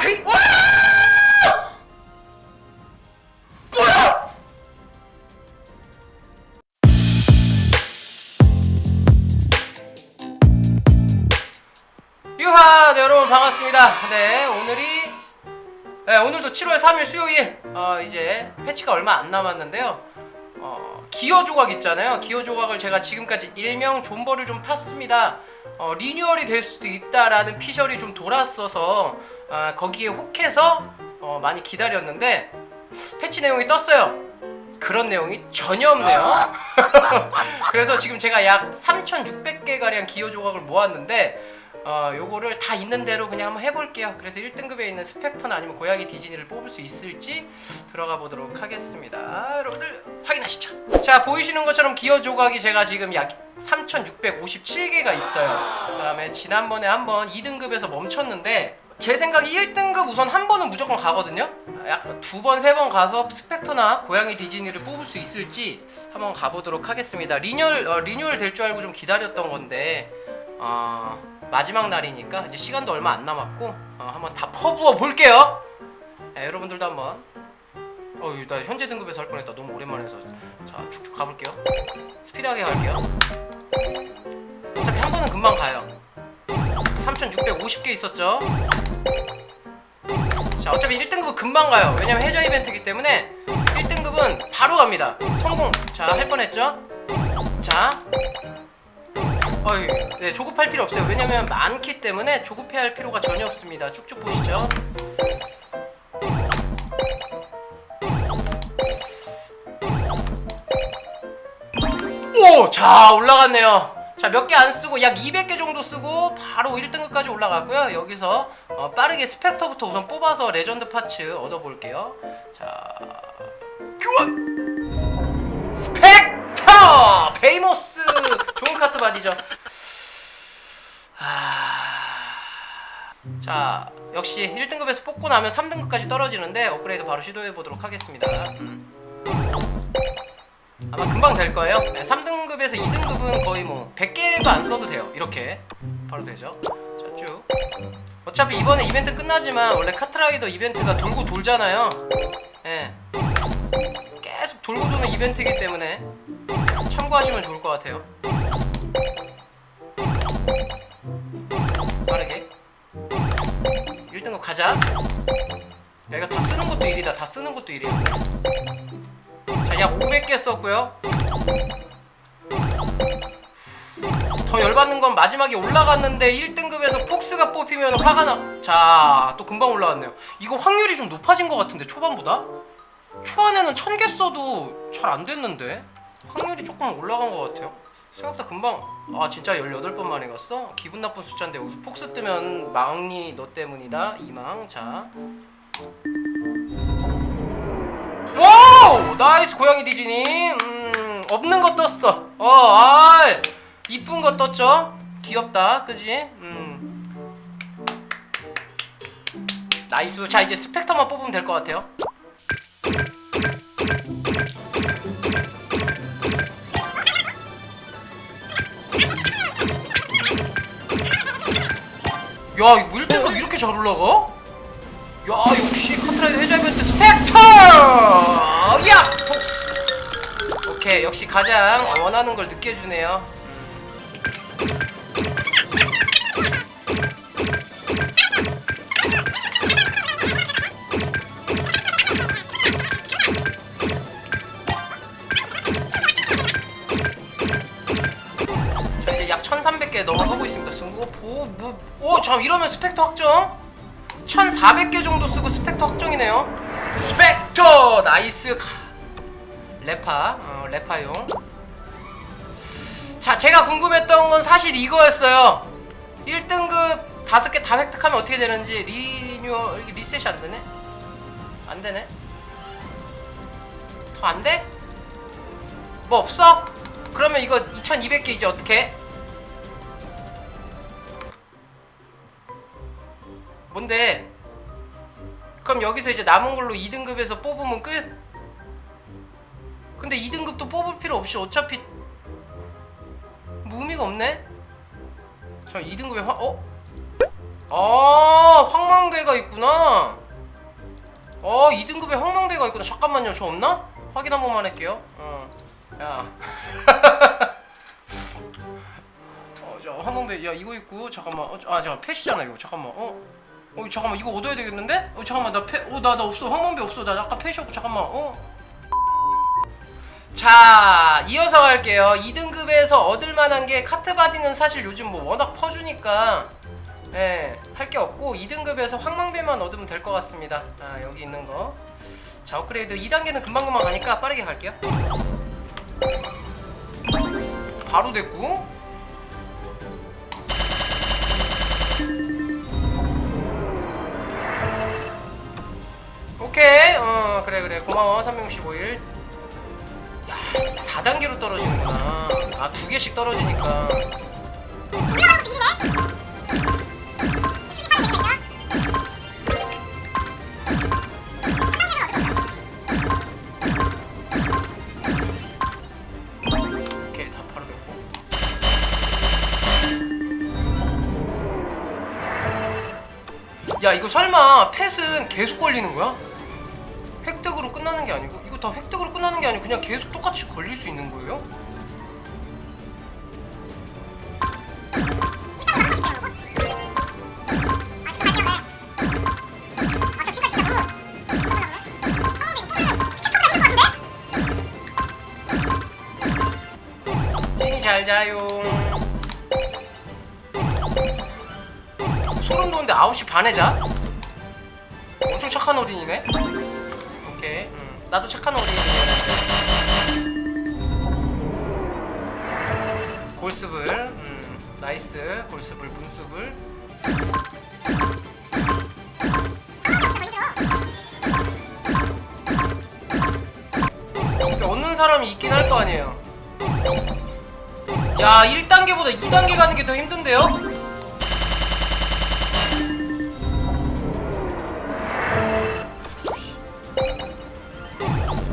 자세히 와! 유하! 네, 여러분 반갑습니다. 네, 오늘이 네, 오늘도 7월 3일 수요일 어, 이제 패치가 얼마 안 남았는데요. 어, 기어 조각 있잖아요. 기어 조각을 제가 지금까지 일명 존버를 좀 탔습니다. 어, 리뉴얼이 될 수도 있다라는 피셜이 좀 돌았어서 아, 거기에 혹해서 어, 많이 기다렸는데 패치 내용이 떴어요. 그런 내용이 전혀 없네요. 그래서 지금 제가 약 3,600개 가량 기어 조각을 모았는데 어, 요거를 다 있는 대로 그냥 한번 해볼게요. 그래서 1등급에 있는 스펙터나 아니면 고양이 디즈니를 뽑을 수 있을지 들어가 보도록 하겠습니다. 여러분들 확인하시죠. 자 보이시는 것처럼 기어 조각이 제가 지금 약 3,657개가 있어요. 그다음에 지난번에 한번 2등급에서 멈췄는데 제 생각에 1등급 우선 한 번은 무조건 가거든요. 약두 번, 세 번 가서 스펙터나 고양이 디즈니를 뽑을 수 있을지 한번 가보도록 하겠습니다. 리뉴얼 어, 리뉴얼 될 줄 알고 좀 기다렸던 건데 어, 마지막 날이니까 이제 시간도 얼마 안 남았고 어, 한번 다 퍼부어 볼게요. 네, 여러분들도 한번 어, 나 현재 등급에서 할 뻔했다. 너무 오랜만에 해서 자 쭉쭉 가볼게요. 스피드하게 갈게요. 어차피 한 번은 금방 가요. 3,650개 있었죠. 자 어차피 1등급은 금방 가요. 왜냐면 해저 이벤트이기 때문에 1등급은 바로 갑니다. 성공. 자 할 뻔했죠? 자. 어이 네 조급할 필요 없어요. 왜냐면 많기 때문에 조급해할 필요가 전혀 없습니다. 쭉쭉 보시죠. 오! 자 올라갔네요 자 몇 개 안 쓰고 약 200개 정도 쓰고 바로 1등급까지 올라갔고요. 여기서 어, 빠르게 스펙터부터 우선 뽑아서 레전드 파츠 얻어볼게요. 자 교환 스펙터! 베이모스! 좋은 카트 바디죠. 아... 자 역시 1등급에서 뽑고 나면 3등급까지 떨어지는데 업그레이드 바로 시도해 보도록 하겠습니다. 음. 아마 금방 될 거예요. 네, 3등급에서 2등급은 거의 뭐 100 개도 안 써도 돼요. 이렇게 바로 되죠. 자 쭉. 어차피 이번에 이벤트 끝나지만 원래 카트라이더 이벤트가 돌고 돌잖아요. 예. 계속 돌고 도는 이벤트이기 때문에 참고하시면 좋을 것 같아요. 빠르게. 1등급 가자. 야, 이거 다 쓰는 것도 일이다. 다 쓰는 것도 일이야. 자, 약 500개 썼고요. 더 열받는 건 마지막에 올라갔는데 1등급에서 폭스가 뽑히면 화가 나. 자, 또 금방 올라왔네요. 이거 확률이 좀 높아진 것 같은데 초반보다? 초반에는 1000개 써도 잘 안 됐는데 확률이 조금 올라간 것 같아요. 생각보다 금방 아 진짜 18번 만에 갔어? 기분 나쁜 숫자인데 여기서 폭스 뜨면 망니 너 때문이다 이망 자 와우! 나이스 고양이 디즈니. 음, 없는 거 떴어. 어, 아, 이쁜 거 떴죠? 귀엽다, 그지? 음. 나이스. 자, 이제 스펙터만 뽑으면 될 것 같아요. 야, 이거 1등급 이렇게 잘 올라가? 야 역시 컨트라이더 해저 이벤트 스펙터! 야! 오케이 역시 가장 원하는 걸 느껴주네요 오, 자 이러면 스펙터 확정 1400개 정도 쓰고 스펙터 확정이네요. 스펙터 나이스 가- 레파 어, 레파용. 자 제가 궁금했던 건 사실 이거였어요. 1등급 5개 다 획득하면 어떻게 되는지 리뉴얼 이게 리셋이 안 되네. 안 되네. 더 안 돼? 뭐 없어? 그러면 이거 2200개 이제 어떻게? 뭔데? 그럼 여기서 이제 남은 걸로 2등급에서 뽑으면 끝? 근데 2등급도 뽑을 필요 없이 어차피 뭐 의미가 없네? 저 2등급에 화.. 어? 아 황망 황망배가 있구나. 어 2등급에 황망배가 있구나. 잠깐만요. 저 없나? 확인 한 번만 할게요. 어. 야. 어, 저 황망배 야 이거 있고 잠깐만. 어, 저- 아, 잠깐 패시잖아 이거. 잠깐만. 어. 어 잠깐만 이거 얻어야 되겠는데? 어 잠깐만 나 패. 어나 나 없어. 황망배 없어. 나 아까 패시였고 잠깐만. 어. 자 이어서 갈게요 2등급에서 얻을 만한 게 카트 바디는 사실 요즘 뭐 워낙 퍼주니까 예, 할 게 없고 2등급에서 황망배만 얻으면 될 것 같습니다 아 여기 있는 거자 업그레이드 2단계는 금방금방 가니까 빠르게 갈게요 바로 됐고 오케이. 어 그래 그래. 고마워 365일. 야 4단계로 떨어지는구나. 아 두 개씩 떨어지니까. 오케이 다 바로 됐고. 야 이거 설마 펫은 계속 걸리는 거야? 끝나는 게 아니고 이거 다 획득으로 끝나는 게 아니고 그냥 계속 똑같이 걸릴 수 있는 거예요? 잘 자요. 소름 돋는데 9시 반에 자? 엄청 착한 어린이네? 나도 착한 어린이였는데. 골스블. 음, 나이스. 골스블, 분스블. 이렇게 얻는 사람이 있긴 할 거 아니에요. 야 1단계보다 2단계 가는 게 더 힘든데요?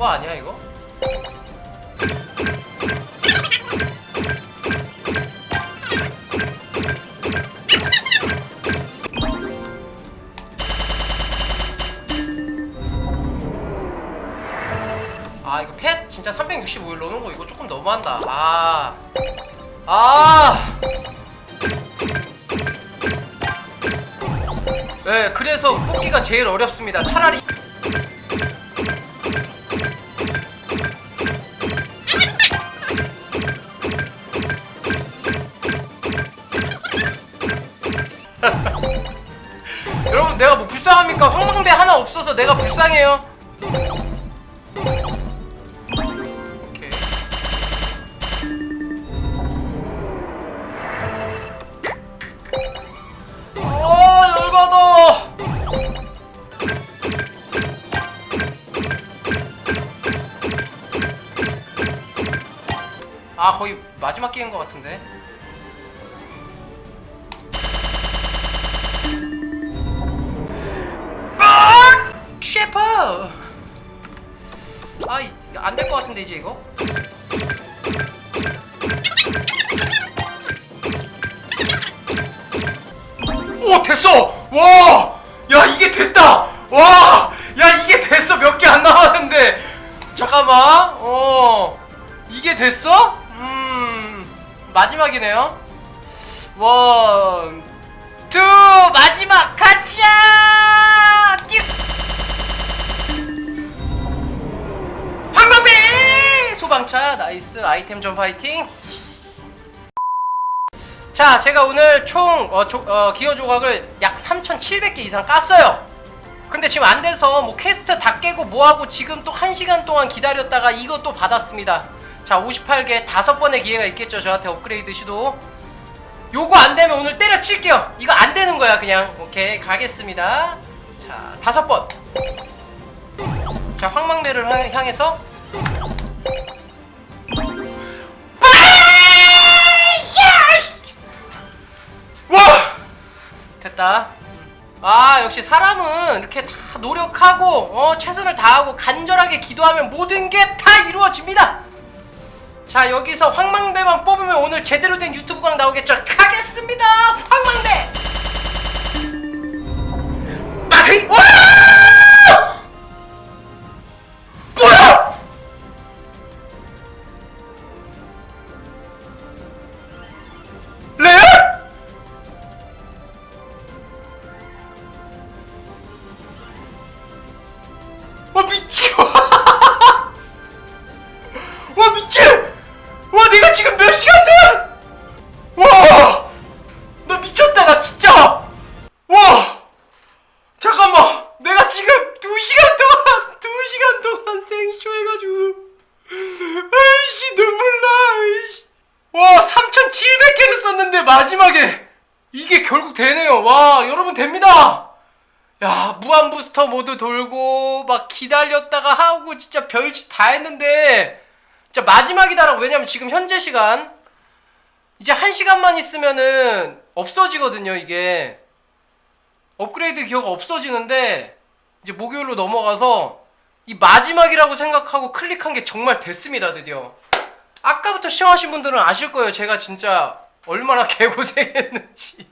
뭐 아니야 이거? 아 이거 펫 진짜 365일 넣는 거 이거 조금 너무한다 아 아. 네, 그래서 뽑기가 제일 어렵습니다. 차라리 여러분 내가 뭐 불쌍합니까? 황망배 하나 없어서 내가 불쌍해요. 오케이. 아 열받아 아 거의 마지막 기회인 것 같은데 셰퍼! 아안 될 것 같은데 이제 이거? 오 됐어! 와 야 이게 됐다! 와 야 이게 됐어! 몇 개안 남았는데! 잠깐만 어. 이게 됐어? 음 마지막이네요. 원 투 마지막! 가자 소방차 나이스 아이템 좀 파이팅 자, 제가 오늘 총 어, 조- 어, 기어 조각을 약 3,700개 이상 깠어요. 근데 지금 안 돼서 뭐 퀘스트 다 깨고 뭐하고 지금 또 1시간 동안 기다렸다가 또 받았습니다. 자, 58개 다섯 번의 기회가 있겠죠. 저한테 업그레이드 시도. 요거 안 되면 오늘 때려칠게요. 이거 안 되는 거야, 그냥. 오케이, 가겠습니다. 자, 다섯 번. 자, 황망대를 향- 향해서 됐다. 아, 역시 사람은 이렇게 다 노력하고, 어, 최선을 다하고, 간절하게 기도하면 모든 게 다 이루어집니다! 자, 여기서 황망배만 뽑으면 오늘 제대로 된 유튜브 강 나오겠죠? 가겠습니다! 황망배! 지금 3,700개를 썼는데 마지막에 이게 결국 되네요. 와 여러분 됩니다. 야 무한 부스터 모드 돌고 막 기다렸다가 하고 진짜 별짓 다 했는데 진짜 마지막이다라고. 왜냐면 지금 현재 시간 이제 한 시간만 있으면은 없어지거든요 이게. 업그레이드 기어가 없어지는데 이제 목요일로 넘어가서 이 마지막이라고 생각하고 클릭한 게 정말 됐습니다 드디어. 아까부터 시청하신 분들은 아실 거예요. 제가 진짜 얼마나 개고생했는지.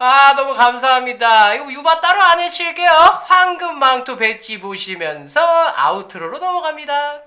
아 너무 감사합니다. 이거 유바 따로 안 해칠게요. 황금 망토 배지 보시면서 아우트로로 넘어갑니다